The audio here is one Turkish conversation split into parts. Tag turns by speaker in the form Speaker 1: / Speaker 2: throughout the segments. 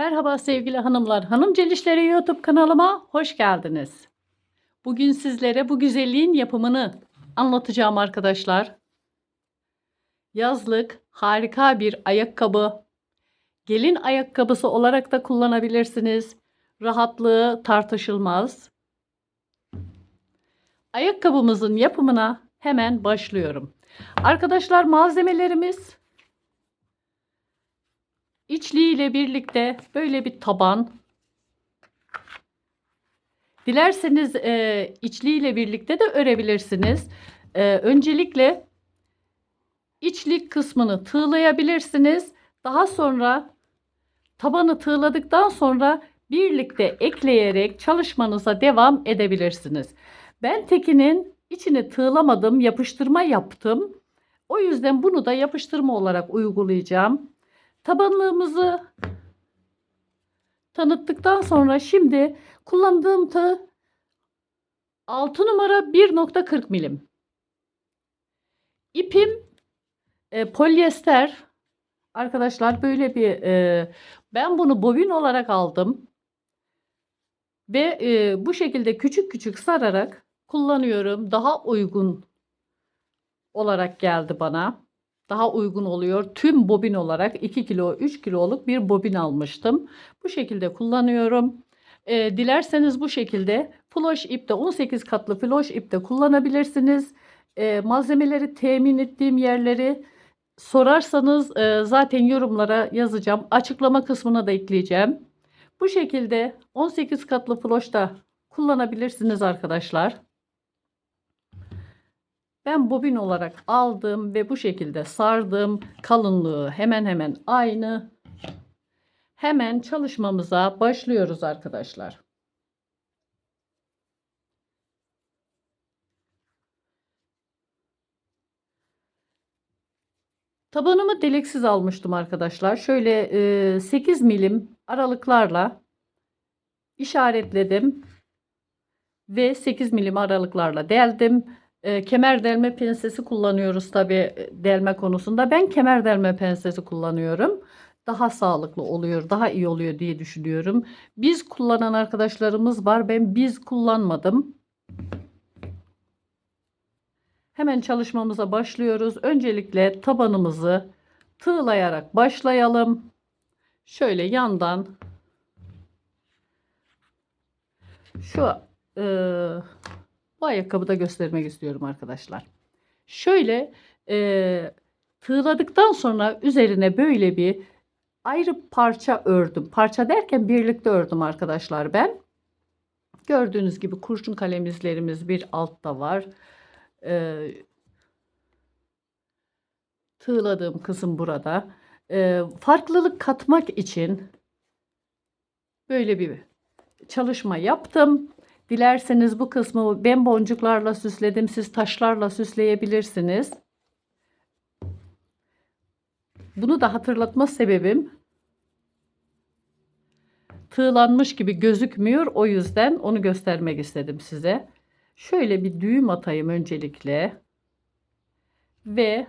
Speaker 1: Merhaba sevgili hanımlar. Hanım Celişleri YouTube kanalıma hoş geldiniz. Bugün sizlere bu güzelliğin yapımını anlatacağım arkadaşlar. Yazlık harika bir ayakkabı. Gelin ayakkabısı olarak da kullanabilirsiniz. Rahatlığı tartışılmaz. Ayakkabımızın yapımına hemen başlıyorum. Arkadaşlar malzemelerimiz İçliğiyle birlikte böyle bir taban. Dilerseniz e, içliğiyle birlikte de örebilirsiniz. E, öncelikle içlik kısmını tığlayabilirsiniz. Daha sonra tabanı tığladıktan sonra birlikte ekleyerek çalışmanıza devam edebilirsiniz. Ben tekinin içini tığlamadım, yapıştırma yaptım. O yüzden bunu da yapıştırma olarak uygulayacağım. Tabanlığımızı tanıttıktan sonra şimdi kullandığım tığ 6 numara 1.40 milim. İpim e, polyester. Arkadaşlar böyle bir e, ben bunu bobin olarak aldım. Ve e, bu şekilde küçük küçük sararak kullanıyorum. Daha uygun olarak geldi bana daha uygun oluyor. Tüm bobin olarak 2 kilo 3 kiloluk bir bobin almıştım. Bu şekilde kullanıyorum. E, dilerseniz bu şekilde floş ipte 18 katlı floş ipte kullanabilirsiniz. E, malzemeleri temin ettiğim yerleri sorarsanız e, zaten yorumlara yazacağım. Açıklama kısmına da ekleyeceğim. Bu şekilde 18 katlı floşta kullanabilirsiniz arkadaşlar. Ben bobin olarak aldım ve bu şekilde sardım. Kalınlığı hemen hemen aynı. Hemen çalışmamıza başlıyoruz arkadaşlar. Tabanımı deliksiz almıştım arkadaşlar. Şöyle e, 8 milim aralıklarla işaretledim ve 8 milim aralıklarla deldim. E, kemer delme pensesi kullanıyoruz tabi delme konusunda. Ben kemer delme pensesi kullanıyorum. Daha sağlıklı oluyor, daha iyi oluyor diye düşünüyorum. Biz kullanan arkadaşlarımız var. Ben biz kullanmadım. Hemen çalışmamıza başlıyoruz. Öncelikle tabanımızı tığlayarak başlayalım. Şöyle yandan şu e, bu ayakkabı da göstermek istiyorum arkadaşlar. Şöyle e, tığladıktan sonra üzerine böyle bir ayrı parça ördüm. Parça derken birlikte ördüm arkadaşlar ben. Gördüğünüz gibi kurşun kalemizlerimiz bir altta var. E, tığladığım kısım burada. E, farklılık katmak için böyle bir çalışma yaptım. Dilerseniz bu kısmı ben boncuklarla süsledim. Siz taşlarla süsleyebilirsiniz. Bunu da hatırlatma sebebim tığlanmış gibi gözükmüyor. O yüzden onu göstermek istedim size. Şöyle bir düğüm atayım öncelikle. Ve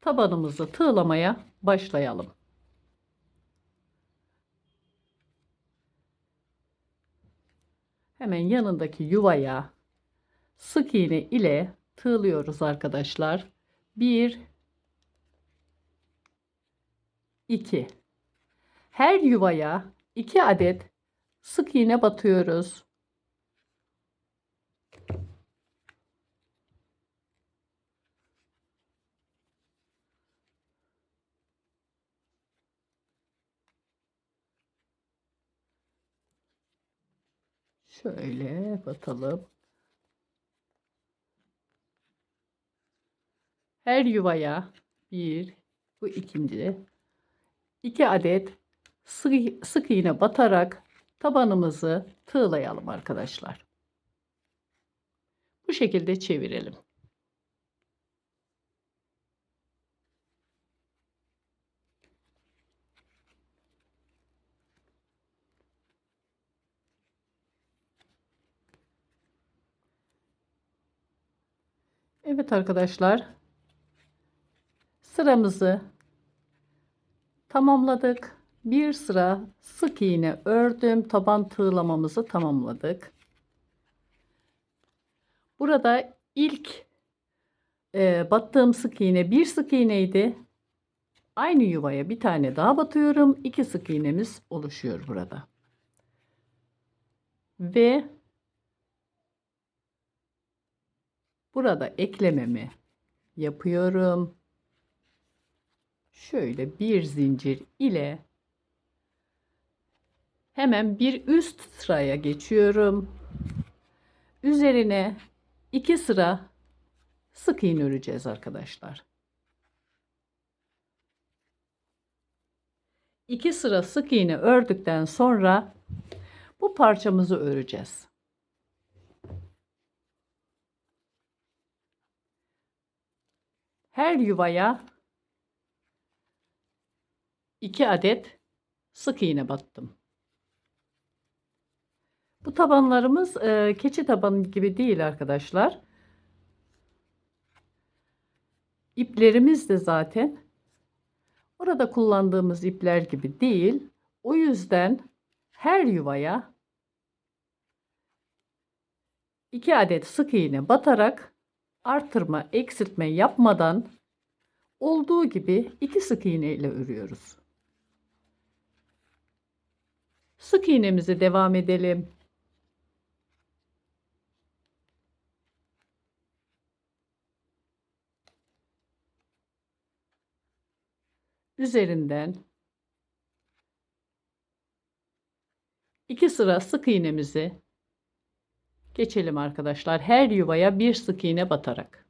Speaker 1: tabanımızı tığlamaya başlayalım. Hemen yanındaki yuvaya sık iğne ile tığlıyoruz arkadaşlar. 1 2 Her yuvaya 2 adet sık iğne batıyoruz. Şöyle batalım. Her yuvaya bir, bu ikinci, iki adet sık, sık iğne batarak tabanımızı tığlayalım arkadaşlar. Bu şekilde çevirelim. Evet arkadaşlar. Sıramızı tamamladık. Bir sıra sık iğne ördüm. Taban tığlamamızı tamamladık. Burada ilk e, battığım sık iğne bir sık iğneydi. Aynı yuvaya bir tane daha batıyorum. İki sık iğnemiz oluşuyor burada. Ve burada eklememi yapıyorum. Şöyle bir zincir ile hemen bir üst sıraya geçiyorum. Üzerine iki sıra sık iğne öreceğiz arkadaşlar. İki sıra sık iğne ördükten sonra bu parçamızı öreceğiz. Her yuvaya 2 adet sık iğne battım. Bu tabanlarımız e, keçi tabanı gibi değil arkadaşlar. İplerimiz de zaten orada kullandığımız ipler gibi değil. O yüzden her yuvaya 2 adet sık iğne batarak artırma, eksiltme yapmadan olduğu gibi iki sık iğne ile örüyoruz. Sık iğnemizi devam edelim. Üzerinden iki sıra sık iğnemizi geçelim arkadaşlar. Her yuvaya bir sık iğne batarak.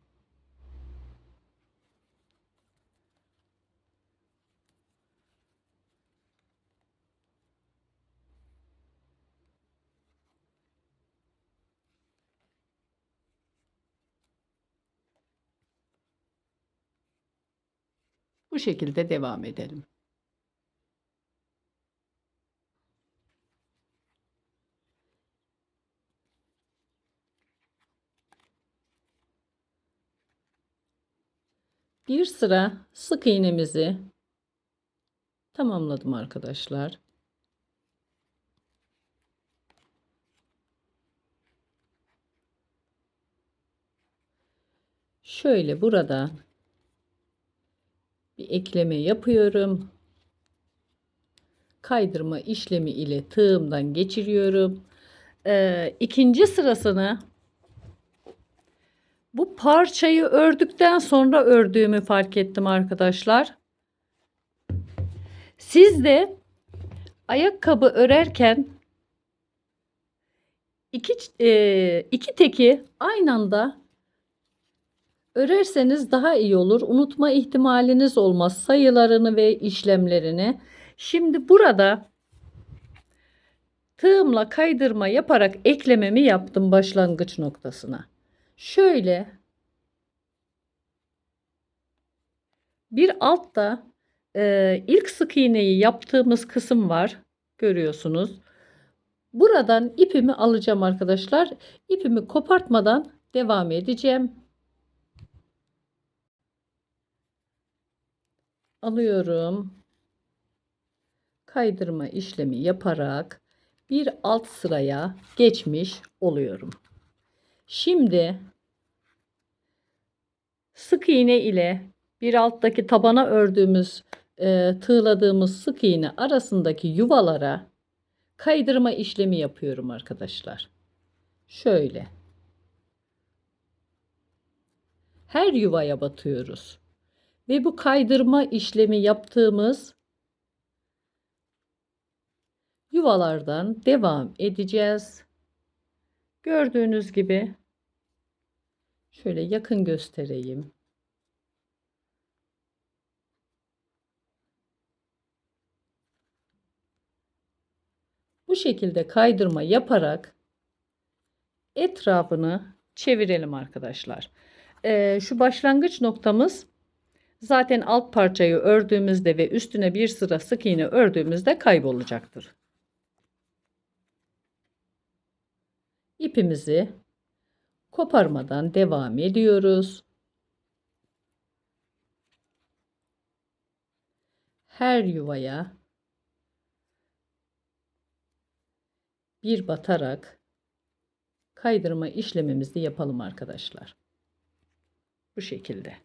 Speaker 1: Bu şekilde devam edelim. Bir sıra sık iğnemizi tamamladım arkadaşlar. Şöyle burada bir ekleme yapıyorum. Kaydırma işlemi ile tığımdan geçiriyorum. Ee, ikinci sırasını bu parçayı ördükten sonra ördüğümü fark ettim arkadaşlar. Siz de ayakkabı örerken iki, e, iki teki aynı anda örerseniz daha iyi olur. Unutma ihtimaliniz olmaz sayılarını ve işlemlerini. Şimdi burada tığımla kaydırma yaparak eklememi yaptım başlangıç noktasına. Şöyle bir altta e, ilk sık iğneyi yaptığımız kısım var. Görüyorsunuz. Buradan ipimi alacağım arkadaşlar. İpimi kopartmadan devam edeceğim. Alıyorum. Kaydırma işlemi yaparak bir alt sıraya geçmiş oluyorum. Şimdi sık iğne ile bir alttaki tabana ördüğümüz e, tığladığımız sık iğne arasındaki yuvalara kaydırma işlemi yapıyorum arkadaşlar. Şöyle. Her yuvaya batıyoruz. Ve bu kaydırma işlemi yaptığımız yuvalardan devam edeceğiz. Gördüğünüz gibi şöyle yakın göstereyim. Bu şekilde kaydırma yaparak etrafını çevirelim arkadaşlar. Ee, şu başlangıç noktamız zaten alt parçayı ördüğümüzde ve üstüne bir sıra sık iğne ördüğümüzde kaybolacaktır. İpimizi koparmadan devam ediyoruz. her yuvaya bir batarak kaydırma işlemimizi yapalım arkadaşlar. Bu şekilde.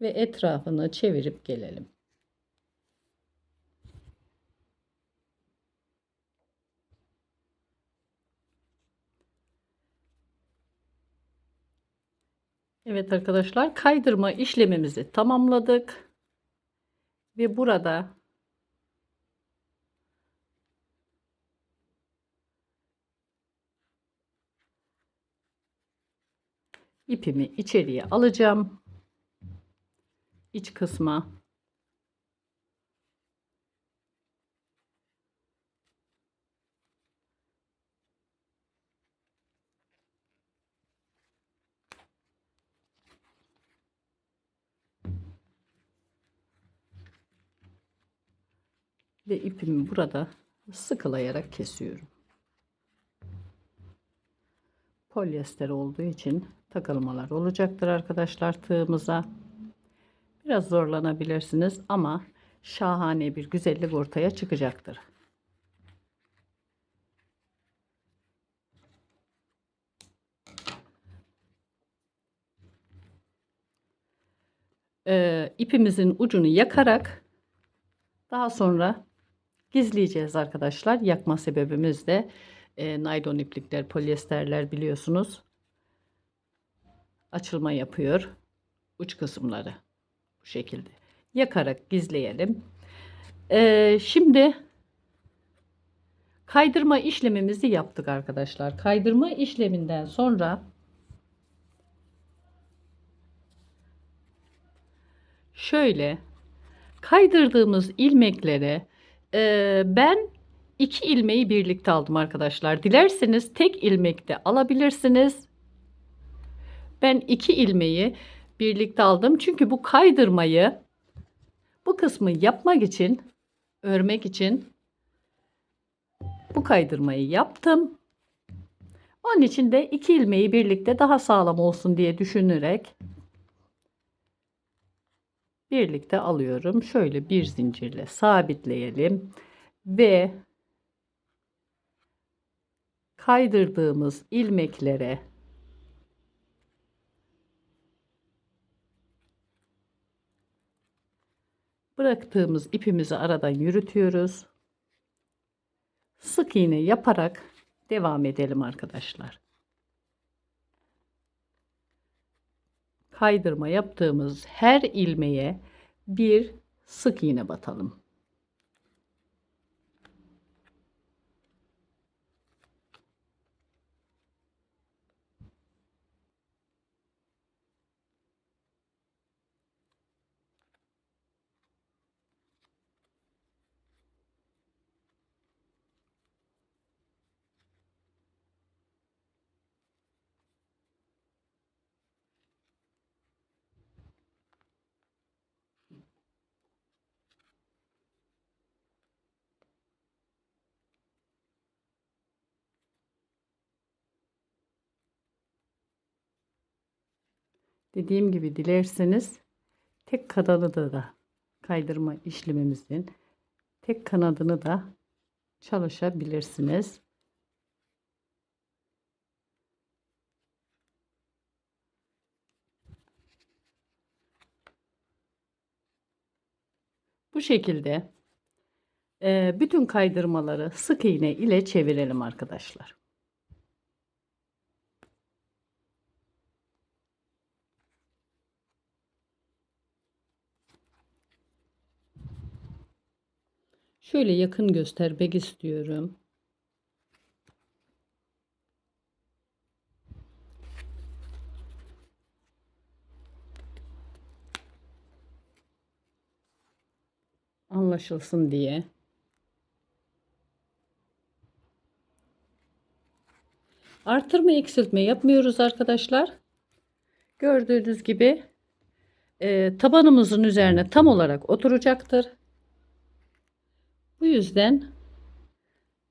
Speaker 1: Ve etrafını çevirip gelelim. Evet arkadaşlar kaydırma işlemimizi tamamladık. Ve burada ipimi içeriye alacağım. İç kısma ve ipimi burada sıkılayarak kesiyorum. Polyester olduğu için takılmalar olacaktır arkadaşlar tığımıza. Biraz zorlanabilirsiniz ama şahane bir güzellik ortaya çıkacaktır. Ee, ipimizin ucunu yakarak daha sonra gizleyeceğiz arkadaşlar. Yakma sebebimiz de e, naylon iplikler, polyesterler biliyorsunuz. Açılma yapıyor. Uç kısımları bu şekilde. Yakarak gizleyelim. Ee, şimdi kaydırma işlemimizi yaptık arkadaşlar. Kaydırma işleminden sonra şöyle kaydırdığımız ilmeklere e, ben iki ilmeği birlikte aldım arkadaşlar. Dilerseniz tek ilmekte alabilirsiniz. Ben iki ilmeği birlikte aldım. Çünkü bu kaydırmayı bu kısmı yapmak için örmek için bu kaydırmayı yaptım. Onun için de iki ilmeği birlikte daha sağlam olsun diye düşünerek birlikte alıyorum. Şöyle bir zincirle sabitleyelim ve kaydırdığımız ilmeklere bıraktığımız ipimizi aradan yürütüyoruz. Sık iğne yaparak devam edelim arkadaşlar. Kaydırma yaptığımız her ilmeğe bir sık iğne batalım. Dediğim gibi dilerseniz tek kanadı da kaydırma işlemimizin tek kanadını da çalışabilirsiniz. Bu şekilde bütün kaydırmaları sık iğne ile çevirelim arkadaşlar. Şöyle yakın göstermek istiyorum. Anlaşılsın diye. Artırma eksiltme yapmıyoruz arkadaşlar. Gördüğünüz gibi e, tabanımızın üzerine tam olarak oturacaktır. Bu yüzden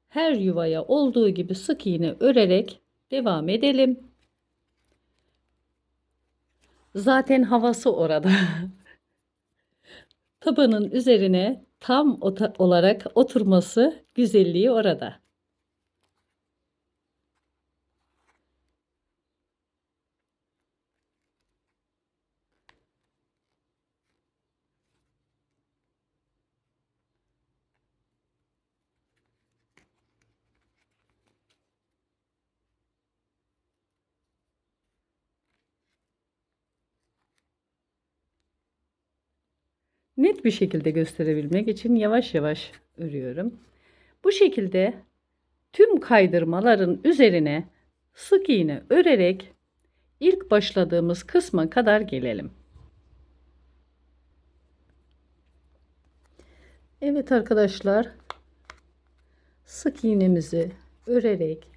Speaker 1: her yuvaya olduğu gibi sık iğne örerek devam edelim. Zaten havası orada. Tabanın üzerine tam olarak oturması güzelliği orada. Net bir şekilde gösterebilmek için yavaş yavaş örüyorum. Bu şekilde tüm kaydırmaların üzerine sık iğne örerek ilk başladığımız kısma kadar gelelim. Evet arkadaşlar sık iğnemizi örerek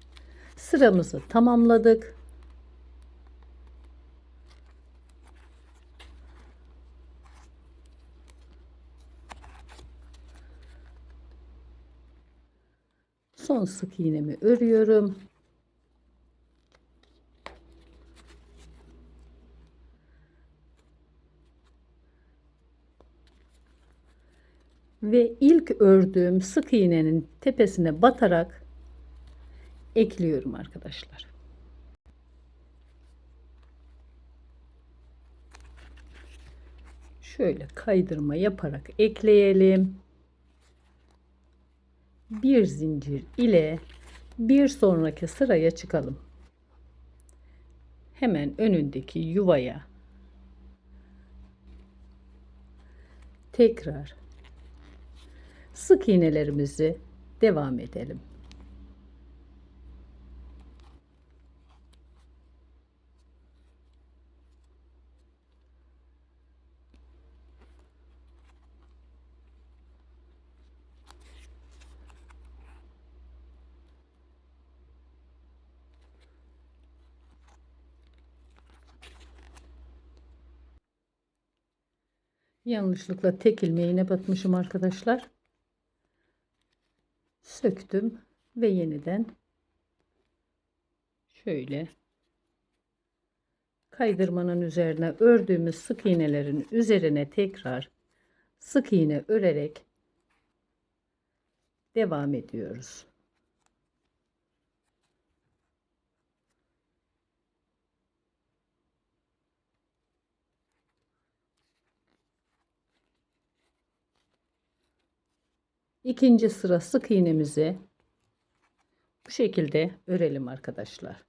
Speaker 1: sıramızı tamamladık. Son sık iğnemi örüyorum. Ve ilk ördüğüm sık iğnenin tepesine batarak ekliyorum arkadaşlar. Şöyle kaydırma yaparak ekleyelim bir zincir ile bir sonraki sıraya çıkalım. Hemen önündeki yuvaya tekrar sık iğnelerimizi devam edelim. Yanlışlıkla tek ilmeğine batmışım arkadaşlar. Söktüm ve yeniden şöyle kaydırmanın üzerine ördüğümüz sık iğnelerin üzerine tekrar sık iğne örerek devam ediyoruz. İkinci sıra sık iğnemizi bu şekilde örelim arkadaşlar.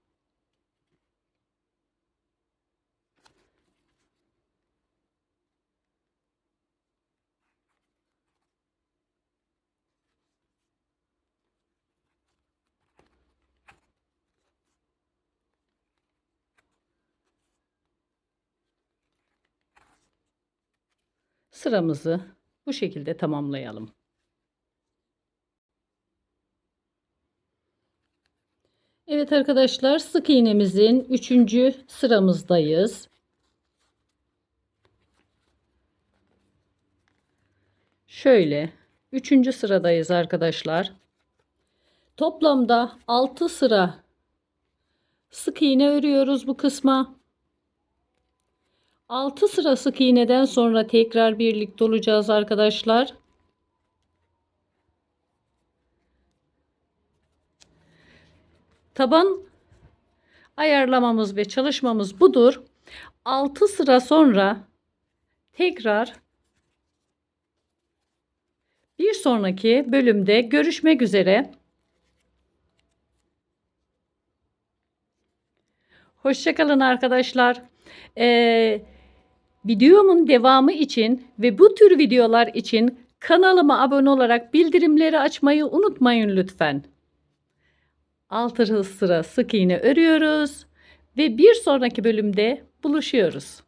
Speaker 1: Sıramızı bu şekilde tamamlayalım. Evet arkadaşlar sık iğnemizin 3. sıramızdayız. Şöyle 3. sıradayız arkadaşlar. Toplamda 6 sıra sık iğne örüyoruz bu kısma. 6 sıra sık iğneden sonra tekrar birlikte olacağız arkadaşlar. Taban ayarlamamız ve çalışmamız budur. 6 sıra sonra tekrar bir sonraki bölümde görüşmek üzere. Hoşçakalın arkadaşlar. Ee, videomun devamı için ve bu tür videolar için kanalıma abone olarak bildirimleri açmayı unutmayın lütfen. Altı sıra sık iğne örüyoruz ve bir sonraki bölümde buluşuyoruz.